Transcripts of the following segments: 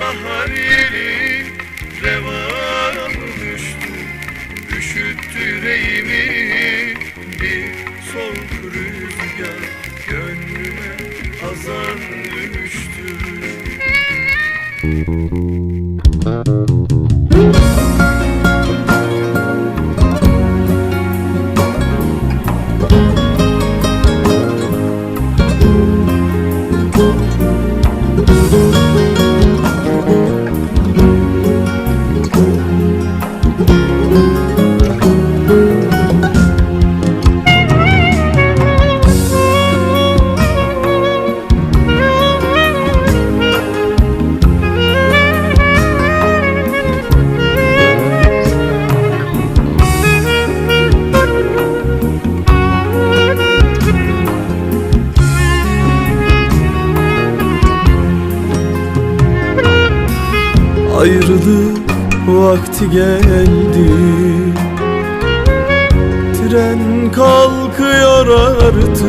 bahar yeli Revam düştü. Üşüttü yüreğimi Bir soğuk rüzgar. Gönlüme hazan Ayrılık vakti geldi. Tren kalkıyor artık.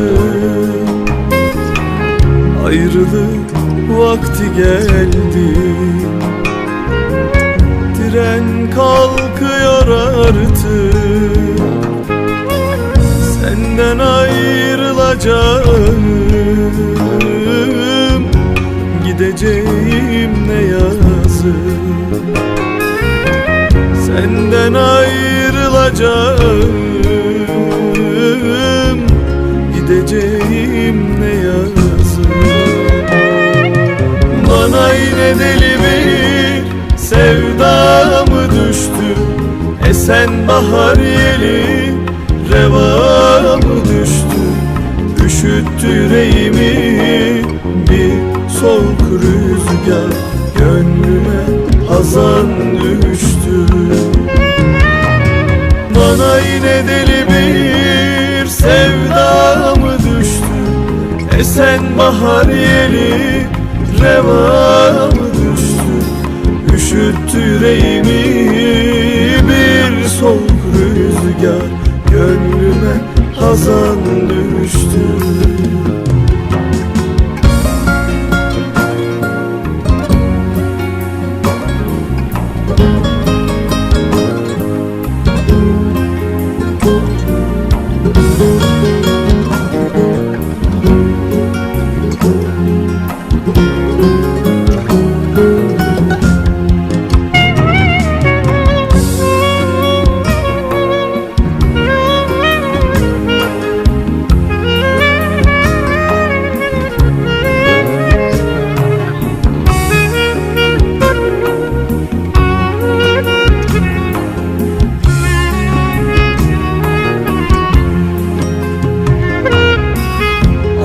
Ayrılık vakti geldi. Tren kalkıyor artık. Senden ayrılacağım yazık Senden ayrılacağım. Gideceğim ne yazık. Bana yine deli bir sevda mı düştü? Esen bahar yeli reva mı düştü? Üşüttü yüreğimi bir soğuk rüzgar Gönlüme hazan düştü. Bana yine deli bir sevda mı düştü? Esen bahar yeli reva mı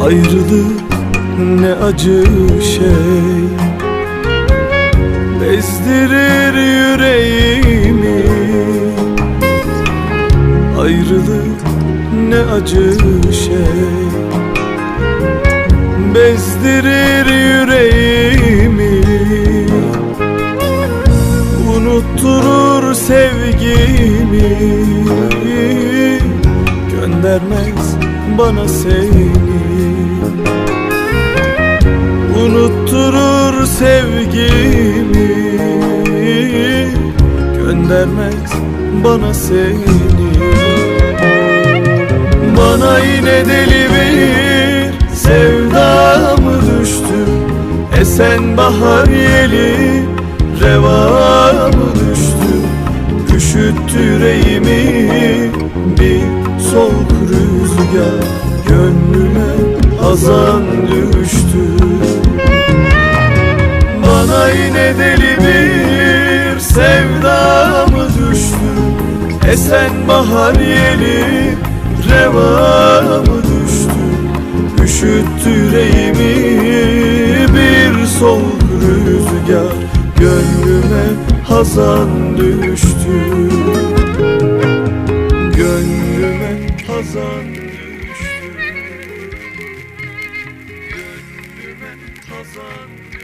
Ayrılık ne acı şey. Bezdirir yüreğimi. Ayrılık ne acı şey. Bezdirir yüreğimi. Unutturur sevgimi. Göndermez bana seni Unutturur sevgimi. Göndermez bana seni. Bana yine deli bir sevda mı düştü? Esen bahar yeli reva mı düştü? Üşüttü yüreğimi bir soğuk rüzgar. Gönlüme hazan düştü Esen bahar yeli revana düştü? Üşüttü yüreğimi bir soğuk rüzgar. Gönlüme hazan düştü. Gönlüme hazan düştü. Gönlüme hazan düştü